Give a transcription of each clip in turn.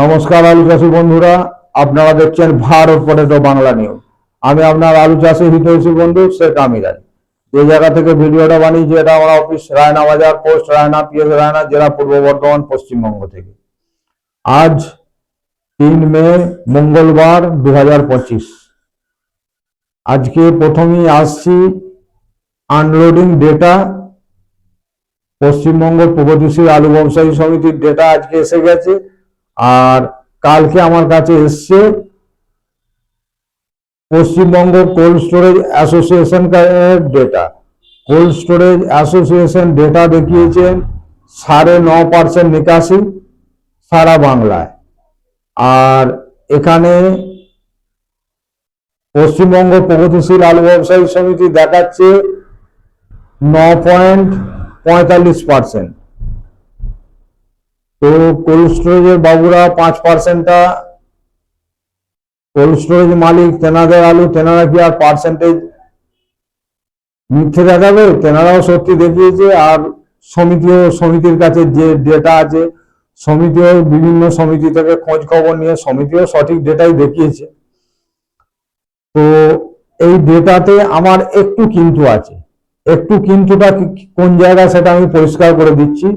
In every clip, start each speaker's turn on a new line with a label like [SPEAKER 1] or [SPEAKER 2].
[SPEAKER 1] নমস্কার আলু চাষি বন্ধুরা, আপনারা দেখছেন ভারত পটেটো বাংলা নিউজ। আমি আপনার আলু চাষি হিতৈষী বন্ধু, শেখ আমিরাজ যে জায়গা থেকে ভিডিওটা বানিয়েছি, এটা আমার অফিস রায়না বাজার পোস্ট রায়না পিএস রায়না, জেলা পূর্ব বর্ধমান, পশ্চিমবঙ্গ থেকে। আজ তিন মে, মঙ্গলবার দু হাজার পঁচিশ। আজকে প্রথমেই আসছি আনলোডিং ডেটা পশ্চিমবঙ্গ প্রগতিশীল আলু ব্যবসায়ী সমিতির ডেটা আজকে এসে গেছে। আর কালকে আমার কাছে এসছে Paschimbanga cold storage association data cold storage association data দেখিয়েছেন সাড়ে ন পার্সেন্ট নিকাশি সারা বাংলায়। আর এখানে পশ্চিমবঙ্গ প্রগতিশীল আলু ব্যবসায়ী সমিতি দেখাচ্ছে ন পয়েন্ট পঁয়তাল্লিশ পার্সেন্ট তো কোল্ড স্টোরেজের বাবুরা পাঁচ পার্সেন্টটা কোল্ড স্টোরেজ মালিক, তেনাদের আলু, তেনারা কি আর পার্সেন্টেজ মিথ্যে দেখাবে? তেনারাও সত্যি দেখিয়েছে। আর সমিতিও, সমিতির কাছে যে ডেটা আছে, সমিতিও বিভিন্ন সমিতি থেকে খোঁজ খবর নিয়ে সমিতিও সঠিক ডেটাই দেখিয়েছে। তো এই ডেটাতে আমার একটু কিন্তু আছে। একটু কিন্তুটা কোন জায়গায় সেটা আমি পরিষ্কার করে দিচ্ছি।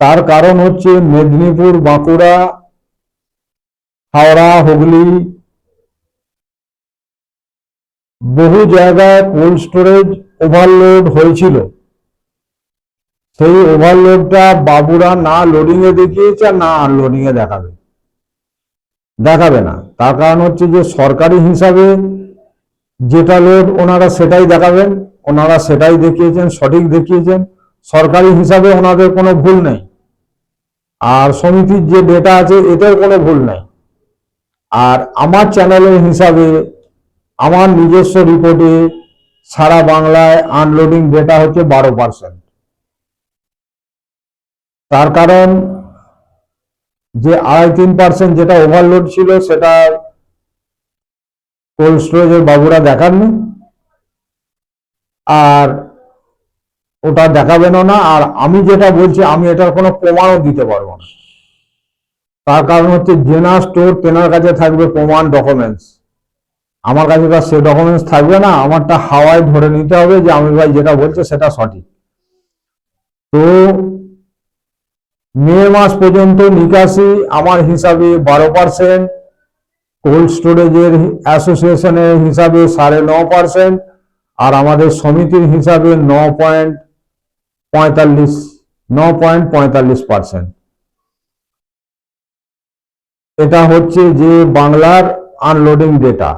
[SPEAKER 1] তার কারণ হচ্ছে মেদিনীপুর, বাঁকুড়া, হাওড়া, হুগলি বহু জায়গায় কোল্ড স্টোরেজ ওভারলোড হয়েছিল। সেই ওভারলোডটা বাবুরা না লোডিং এ দেখিয়েছে না আনলোডিং এ দেখাবে। দেখাবে না। তার কারণ হচ্ছে যে সরকারি হিসাবে যেটা লোড ওনারা সেটাই দেখাবেন, ওনারা সেটাই দেখিয়েছেন, সঠিক দেখিয়েছেন। সরকারি হিসাবে ওনাদের কোনো ভুল নেই। আর সমিতির যে ডেটা আছে, এটার কোনো ভুল নেই। আর আমার চ্যানেলের হিসাবে, আমার নিজস্ব রিপোর্টে সারা বাংলায় আনলোডিং ডেটা হচ্ছে বারো পার্সেন্ট তার কারণ, যে আড়াই তিন পার্সেন্ট যেটা ওভারলোড ছিল, সেটা কোল্ড স্টোরেজের বাবুরা দেখাননি। আর ওটা দেখাবেনও না, আর আমি যেটা বলছি, আমি এটার কোনো প্রমাণও দিতে পারব না। তার কারণ হচ্ছে, জেনা স্টোর তেনার কাছে থাকবে প্রমাণ ডকুমেন্টস আমার কাছে তো সে ডকুমেন্টস থাকবে না, আমারটা হাওয়ায় ধরে নিতে হবে যে আমি ভাই যেটা বলছে সেটা সঠিক। তো, মে মাস পর্যন্ত নিকাশি, আমার হিসাবে বারো পার্সেন্ট কোল্ড স্টোরেজের অ্যাসোসিয়েশনের হিসাবে সাড়ে ন পার্সেন্ট আর আমাদের সমিতির হিসাবে ন পয়েন্ট পঁয়তাল্লিশ, ন পয়েন্ট পঁয়তাল্লিশ পার্সেন্ট। এটা হচ্ছে যে বাংলার unloading data.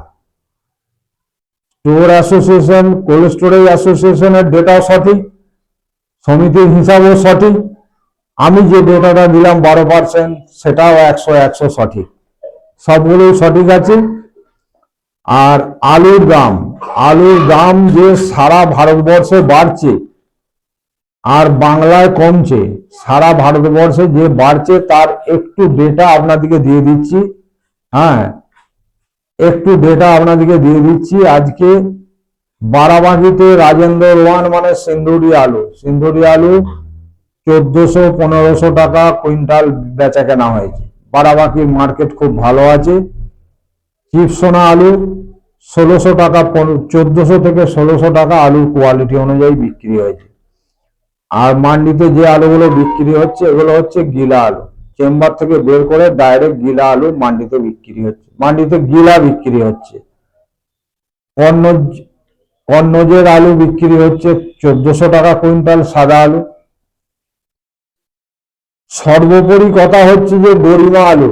[SPEAKER 1] Store association, cold storage অ্যাসোসিয়েশনের ডেটাও সঠিক, সমিতির হিসাবেও সঠিক। আমি যে ডেটাটা দিলাম বারো পার্সেন্ট, সেটাও একশো একশো সঠিক। সবগুলোই সঠিক আছে। আর আলুর দাম আলুর দাম যে সারা ভারতবর্ষে বাড়ছে আর বাংলায় কমছে। সারা ভারতবর্ষে যে বাড়ছে তার একটু ডেটা আপনাদেরকে দিয়ে দিচ্ছি। হ্যাঁ একটু ডেটা আপনাদেরকে দিয়ে দিচ্ছি। আজকে বারাবাঁকিতে রাজেন্দ্র ওয়ান মানে সিন্দুরি আলু। সিন্দুরি আলু চোদ্দশো পনেরোশো টাকা কুইন্টাল বেচা কেনা হয়েছে। বারাবাঁকির মার্কেট খুব ভালো আছে। চিপসোনা আলু ষোলোশো টাকা চোদ্দশো থেকে ষোলোশো টাকা আলুর কোয়ালিটি অনুযায়ী বিক্রি হয়েছে। আর মান্ডিতে যে আলুগুলো বিক্রি হচ্ছে, এগুলো হচ্ছে গিলা আলু। চেম্বার থেকে বের করে ডাইরেক্ট গিলা আলু মান্ডিতে বিক্রি হচ্ছে। মান্ডিতে গিলা বিক্রি হচ্ছে। কর্নজ, কর্নজের আলু বিক্রি হচ্ছে চোদ্দশো টাকা কুইন্টাল সাদা আলু। সর্বোপরি কথা হচ্ছে যে গরিমা আলু।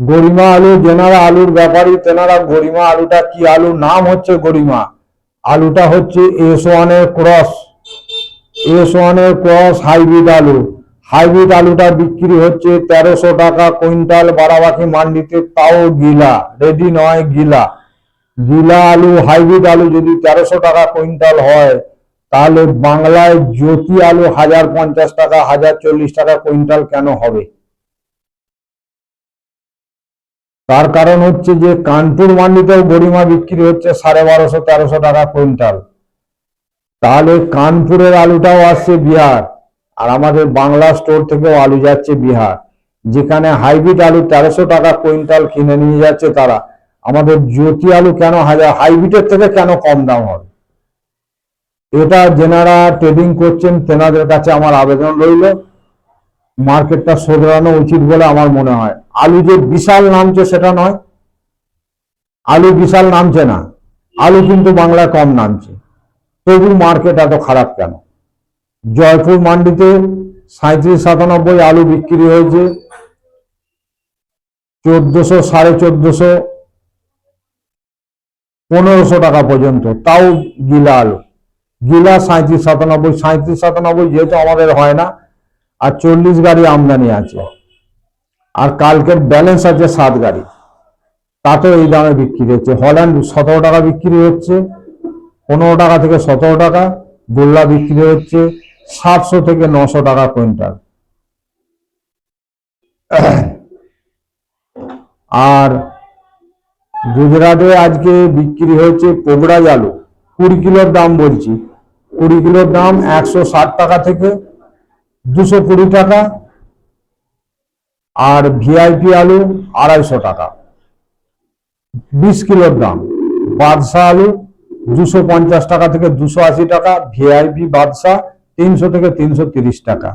[SPEAKER 1] গরিমা আলু, যেনারা আলুর ব্যাপারী, তেনারা গরিমা আলুটা কি আলু? নাম হচ্ছে গরিমা। আলুটা হচ্ছে এস ওয়ানের ক্রস। এস ওয়ানের ক্রস হাইব্রিড আলু। হাইব্রিড আলুটা বিক্রি হচ্ছে তেরোশো টাকা কুইন্টাল বারাবাকি মান্ডিতে। তাও গিলা, রেডি নয় গিলা। গিলা আলু, হাইব্রিড আলু যদি তেরোশো টাকা কুইন্টাল হয়, তাহলে বাংলায় জ্যোতি আলু হাজার পঞ্চাশ টাকা, হাজার চল্লিশ টাকা কুইন্টাল কেন হবে? তার কারণ হচ্ছে যে, কানপুর মান্ডিতেও গরিমা বিক্রি হচ্ছে সাড়ে বারোশো, তেরোশো টাকা কুইন্টাল। তাহলে কানপুরের আলুটাও আসছে বিহার, আর আমাদের বাংলা স্টোর থেকেও আলু যাচ্ছে বিহার। যেখানে হাইব্রিড আলু তেরোশো টাকা কুইন্টাল কিনে নিয়ে যাচ্ছে তারা। আমাদের জ্যোতি আলু কেন হাজার, হাইব্রিডের থেকে কেন কম দাম হবে? এটা যেনারা ট্রেডিং করছেন, তেনাদের কাছে আমার আবেদন রইল। মার্কেটটা শোধরানো উচিত বলে আমার মনে হয়। আলু যে বিশাল নামছে সেটা নয়। আলু বিশাল নামছে না। আলু কিন্তু বাংলায় কম নামছে। তবু মার্কেট এত খারাপ কেন? জয়পুর মান্ডিতে সাঁত্রিশ সাতানব্বই আলু বিক্রি হয়েছে। চোদ্দশো, সাড়ে চোদ্দশো, পনেরোশো টাকা পর্যন্ত, তাও গিলা আলু। গিলা সাঁত্রিশ সাতানব্বই সাঁত্রিশ সাতানব্বই যেহেতু আমাদের হয় না, আর চল্লিশ গাড়ি আমদানি আছে। আর কালকের ব্যালেন্স আছে সাত গাড়ি। তাতেও এই দামে বিক্রি হচ্ছে। হল্যান্ড সতেরো টাকা বিক্রি হচ্ছে। পনেরো টাকা থেকে সতেরো টাকা, গোল্লা বিক্রি হচ্ছে সাতশো থেকে নশো টাকা কুইন্টাল। আর গুজরাটে আজকে বিক্রি হয়েছে পোগড়াজ আলু কুড়ি কিলোর দাম বলছি। কুড়ি কিলোর দাম একশো ষাট টাকা থেকে দুশো কুড়ি টাকা আর ভিআইপি আলু আড়াইশো টাকা। বিশ কিলোর দাম। বাদশা আলু দুশো পঞ্চাশ টাকা থেকে দুশো আশি টাকা ভিআইপি বাদশা তিনশো থেকে তিনশো তিরিশ টাকা।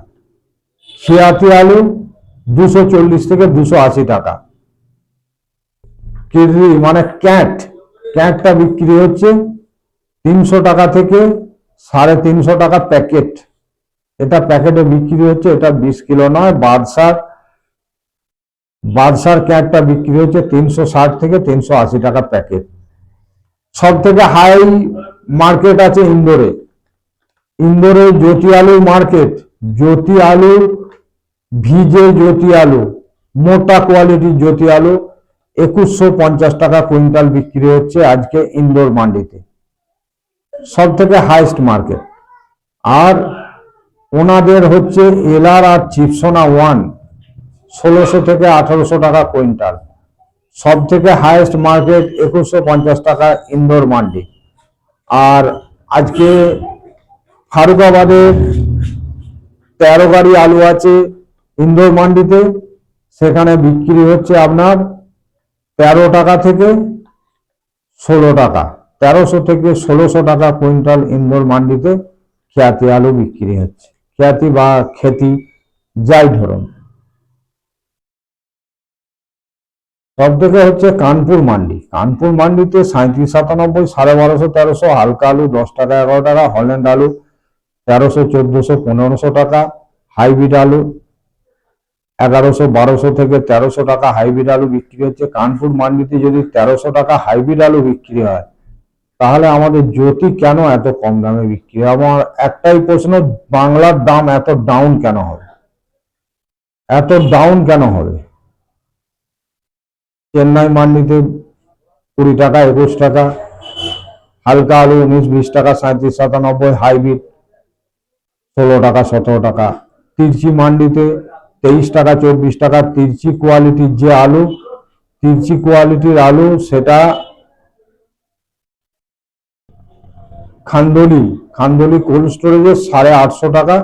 [SPEAKER 1] খেয়াতি আলু দুশো চল্লিশ থেকে দুশো আশি টাকা। কিডনি মানে ক্যাট, ক্যাটটা বিক্রি হচ্ছে তিনশো টাকা থেকে সাড়ে তিনশো টাকা প্যাকেট। এটা প্যাকেটে বিক্রি হচ্ছে, এটা বিশ কিলো নয়, বাদশার বাদশার ক্যাটটা বিক্রি হচ্ছে তিনশো ষাট থেকে তিনশো আশি টাকা প্যাকেট। সব থেকে হাই মার্কেট আছে ইন্দোরে। ইন্দোরে জ্যোতি আলু মার্কেট জ্যোতি আলু ভিজে জ্যোতি আলু মোটা কোয়ালিটির জ্যোতি আলু একুশশো পঞ্চাশ টাকা কুইন্টাল বিক্রি হচ্ছে আজকে ইন্দোর মান্ডিতে। সব থেকে হাইস্ট মার্কেট আর ওনাদের হচ্ছে এলার আর চিপসোনা ওয়ান ষোলোশো থেকে আঠারোশো টাকা কুইন্টাল। সব থেকে হাইয়েস্ট মার্কেট একুশশো পঞ্চাশ টাকা ইন্দোর মান্ডি। আর আজকে ফারুকাবাদে তেরো গাড়ি আলু আছে ইন্দোর মান্ডিতে, সেখানে বিক্রি হচ্ছে আপনার তেরো টাকা থেকে ষোলো টাকা, তেরোশো থেকে ষোলোশো টাকা কুইন্টাল ইন্দোর মান্ডিতে খ্যাতি আলু বিক্রি হচ্ছে। খ্যাতি বা খেতি যাই ধরুন। সব থেকে হচ্ছে কানপুর মান্ডি। কানপুর মান্ডিতে সাঁত্রিশ সাতানব্বই, সাড়ে বারোশো, তেরোশো, হালকা আলু, দশ টাকা, এগারো টাকা, হল্যান্ড আলু, তেরোশো, চোদ্দশো, পনেরোশো টাকা, হাইব্রিড আলু, এগারোশো, বারোশো থেকে তেরোশো টাকা হাইব্রিড আলু বিক্রি হচ্ছে। কানপুর মান্ডিতে যদি তেরোশো টাকা হাইব্রিড আলু বিক্রি হয়, তাহলে আমাদের জ্যোতি কেন এত কম দামে বিক্রি হয়? আমার একটাই প্রশ্ন, বাংলার দাম এত ডাউন কেন হবে? এত ডাউন কেন হবে? চেন্নাই মান্ডিতে কুড়ি টাকা, একুশ টাকা, হালকা আলু উনিশ, বিশ টাকা, সাঁত্রিশ, সাতানব্বই, হাইব্রিড ষোলো টাকা, সতেরো টাকা। তিরচি মান্ডিতে তেইশ টাকা, চব্বিশ টাকা। তিরচি কোয়ালিটির যে আলু তিরচি কোয়ালিটির আলু, সেটা খান্দলি খান্দলি কোল্ড স্টোরেজে সাড়ে আটশো টাকা,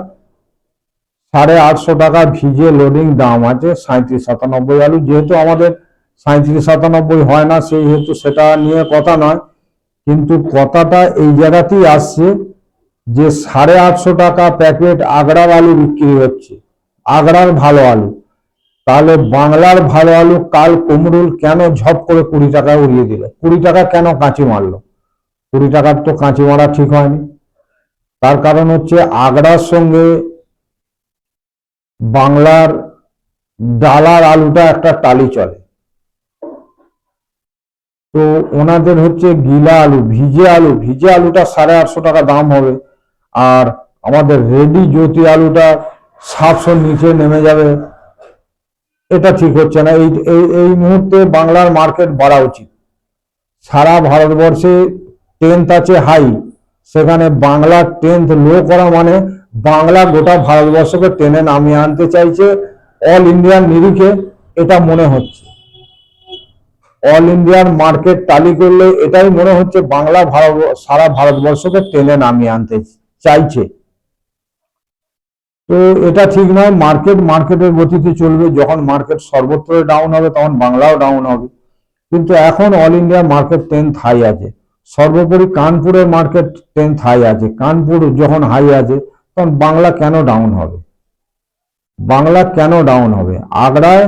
[SPEAKER 1] সাড়ে আটশো টাকা ভিজে লোডিং দাম আছে, সাঁত্রিশ, সাতানব্বই আলু। যেহেতু আমাদের সাঁত্রিশ সাতানব্বই হয় না, সেই হেতু সেটা নিয়ে কথা নয়। কিন্তু কথাটা এই জায়গাতেই আসছে যে সাড়ে আটশো টাকা প্যাকেট আগড়ার আলু বিক্রি হচ্ছে। আগ্রার ভালো আলু। তাহলে বাংলার ভালো আলু কাল কুমরুল কেন ঝপ করে কুড়ি টাকা উড়িয়ে দিল? কুড়ি টাকা কেন কাঁচি মারলো? কুড়ি টাকার তো কাঁচি মারা ঠিক হয়নি। তার কারণ হচ্ছে আগ্রার সঙ্গে বাংলার ডালার আলুটা একটা টালি চলে। তো ওনাদের হচ্ছে গিলা আলু, ভিজে আলু, ভিজে আলুটা সাড়ে আটশো টাকা দাম হবে। আর আমাদের রেডি জ্যোতি আলুটা সাতশোর নিচে নেমে যাবে। এটা ঠিক হচ্ছে না। এই এই মুহূর্তে বাংলার মার্কেট বাড়া উচিত। সারা ভারতবর্ষে টেন্থ আছে হাই সেখানে বাংলা টেন্থ লো করা মানে বাংলা গোটা ভারতবর্ষকে টেনে নামিয়ে আনতে চাইছে। অল ইন্ডিয়ার নিরিখে এটা মনে হচ্ছে। অল ইন্ডিয়ার মার্কেট টালি করলে এটাই মনে হচ্ছে বাংলা ভারত, সারা ভারতবর্ষকে টেনে নামিয়ে আনতে চাইছে। তো এটা ঠিক নয় মার্কেট মার্কেটের গতিতে চলবে। যখন মার্কেট সর্বত্র ডাউন হবে, তখন বাংলাও ডাউন হবে। কিন্তু এখন all India market ten high আছে। সর্বোপরি কানপুরের মার্কেট টেন হাই আছে। কানপুর যখন হাই আছে, তখন বাংলা কেন ডাউন হবে? বাংলা কেন ডাউন হবে? আগ্রায়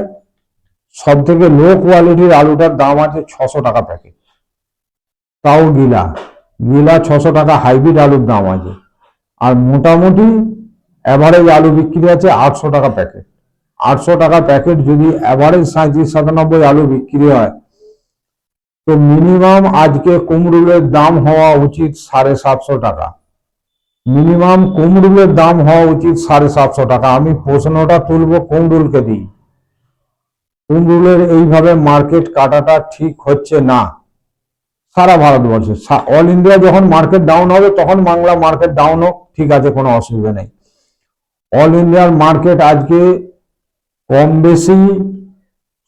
[SPEAKER 1] সব থেকে লো কোয়ালিটির আলুটার দাম আছে ছশো টাকা প্যাকেট তাও গিলা। গিলা ছশো টাকা হাইব্রিড আলুর দাম আছে। আর মোটামুটি অ্যাভারেজ আলু বিক্রি আছে আটশো টাকা প্যাকেট আটশো টাকা প্যাকেট যদি অ্যাভারেজ সাঁত্রিশ সাতানব্বই আলু বিক্রি হয়, তো মিনিমাম আজকে কুমড়ুলের দাম হওয়া উচিত সাড়ে সাতশো টাকা। মিনিমাম কুমড়ুলের দাম হওয়া উচিত সাড়ে সাতশো টাকা। আমি প্রশ্নটা তুলবো কুমড়ুলকে দিই কুমড়ুলের এইভাবে মার্কেট কাটাটা ঠিক হচ্ছে না। সারা ভারতবর্ষে অল ইন্ডিয়া যখন মার্কেট ডাউন হবে, তখন বাংলা মার্কেট ডাউন হোক, ঠিক আছে, কোনো অসুবিধা নেই। অল ইন্ডিয়ার মার্কেট আজকে কম বেশি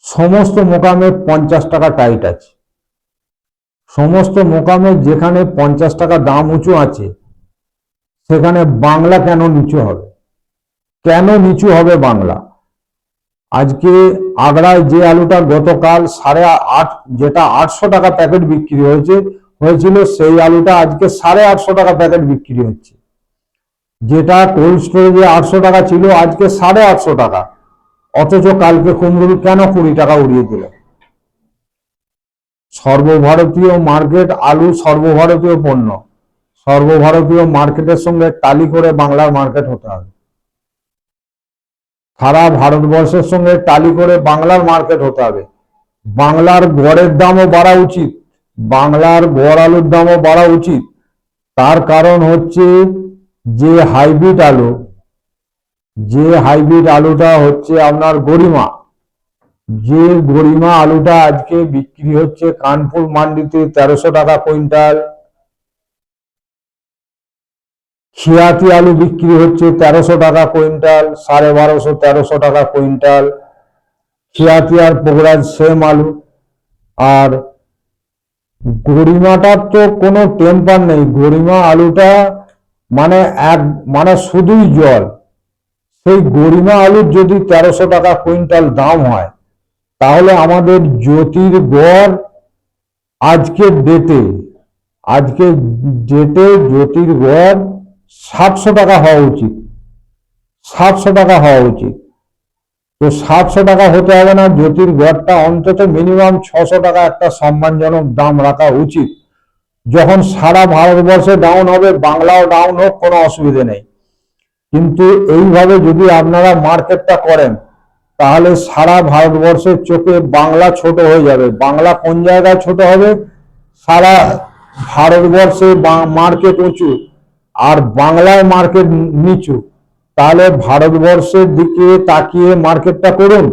[SPEAKER 1] সমস্ত মোকামে পঞ্চাশ টাকা টাইট আছে। সমস্ত মোকামে যেখানে পঞ্চাশ টাকা দাম উঁচু আছে, সেখানে বাংলা কেন নিচু হবে? কেন নিচু হবে বাংলা? আজকে আগ্রায় যে আলুটা গতকাল সাড়ে আট, যেটা আটশো টাকা প্যাকেট বিক্রি হয়েছে, হয়েছিল সেই আলুটা আজকে সাড়ে আটশো টাকা প্যাকেট বিক্রি হচ্ছে। যেটা কোল্ড স্টোরেজে আটশো টাকা ছিল, আজকে সাড়ে আটশো টাকা। অথচ কালকে কুমড়ুল কেন কুড়ি টাকা উড়িয়ে দিল? সর্বভারতীয় মার্কেট আলু সর্বভারতীয় পণ্য। সর্বভারতীয় মার্কেটের সঙ্গে টালি করে বাংলার মার্কেট হতে হবে। সারা ভারতবর্ষের সঙ্গে টালি করে বাংলার মার্কেট হতে হবে। বাংলার গড়ের দামও বাড়া উচিত। বাংলার গড় আলুর দামও বাড়া উচিত। তার কারণ হচ্ছে যে হাইব্রিড আলু, যে হাইব্রিড আলুটা হচ্ছে আপনার গরিমা, যে গরিমা আলুটা আজকে বিক্রি হচ্ছে কানপুর মান্ডিতে তেরোশো টাকা কুইন্টাল খিয়াতি আলু বিক্রি হচ্ছে তেরোশো টাকা কুইন্টাল, সাড়ে বারোশো, তেরোশো টাকা কুইন্টাল। খিয়াতি আর পোগরাজ সেম আলু। আর গরিমাটার তো কোনো টেম্পার নেই। গরিমা আলুটা মানে এক মানে শুধুই জল। সেই গরিমা আলুর যদি তেরোশো টাকা কুইন্টাল দাম হয়, তাহলে আমাদের জ্যোতির গড় আজকের ডেটে আজকে ডেটে জ্যোতির গড় সাতশো টাকা হওয়া উচিত। সাতশো টাকা হওয়া উচিত। তো সাতশো টাকা হতে হবে না জ্যোতির গড়টা অন্তত মিনিমাম ছশো টাকা একটা সম্মানজনক দাম রাখা উচিত। যখন সারা ভারতবর্ষে ডাউন হবে, বাংলাও ডাউন হোক, কোনো অসুবিধে নেই। কিন্তু এইভাবে যদি আপনারা মার্কেটটা করেন, তাহলে সারা ভারতবর্ষের চোখে বাংলা ছোট হয়ে যাবে। বাংলা কোন জায়গায় ছোট হবে? সারা ভারতবর্ষে মার্কেট উঁচু। আর বাংলায় মার্কেট নিচু, তাহলে ভারতবর্ষের দিকে তাকিয়ে মার্কেটটা করুন।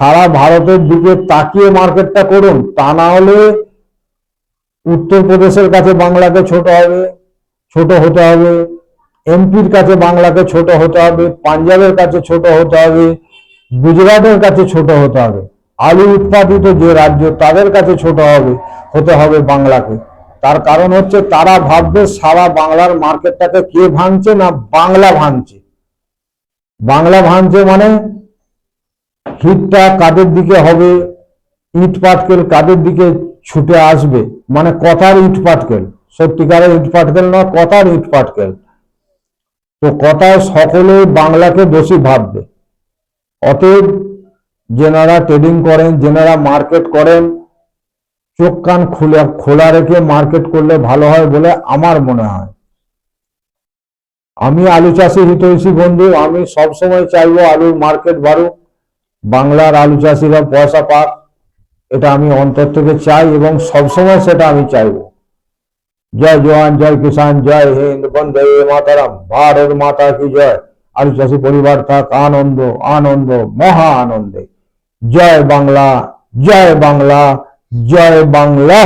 [SPEAKER 1] সারা ভারতের দিকে তাকিয়ে মার্কেটটা করুন, তা না হলে উত্তরপ্রদেশের কাছে বাংলাকে ছোট হবে, ছোট হতে হবে, এমপির কাছে বাংলাকে ছোট হতে হবে, পাঞ্জাবের কাছে ছোট হতে হবে, গুজরাটের কাছে ছোট হতে হবে, আলু উৎপাদিত যে রাজ্য তাদের কাছে ছোট হবে, হতে হবে বাংলাকে। তার কারণ হচ্ছে তারা ভাববে সারা বাংলার মার্কেটটাকে কে ভাঙছে না বাংলা ভাঙছে। বাংলা ভাঙছে মানে হিটটা কাদের দিকে হবে? ইট পাটকেল কাদের দিকে ছুটে আসবে? মানে কথার ইট পাটকেল। সত্যিকারের ইট পাটকেল নয় কথার ইট পাটকেল। তো কথায় সকলে বাংলাকে দোষী ভাববে। অতএব যেনারা ট্রেডিং করেন, যেনারা মার্কেট করেন চোখ কান খুলে, খোলা রেখে মার্কেট করলে ভালো হয় বলে আমার মনে হয়। আমি আলু চাষি হিতৈষী বন্ধু, আমি সবসময় চাইব আলুর মার্কেট বাড়ুক, বাংলার আলু চাষিরা পয়সা পাক, এটা আমি অন্তর থেকে চাই এবং সবসময় সেটা আমি চাইব। জয় জওয়ান, জয় কিষান জয় হিন্দ, বন্দে মাতারাম, ভারত মাতা কি জয়। আলু চাষি পরিবার থাক, আনন্দ আনন্দ, মহা আনন্দে। জয় বাংলা জয় বাংলা। জয় বাংলা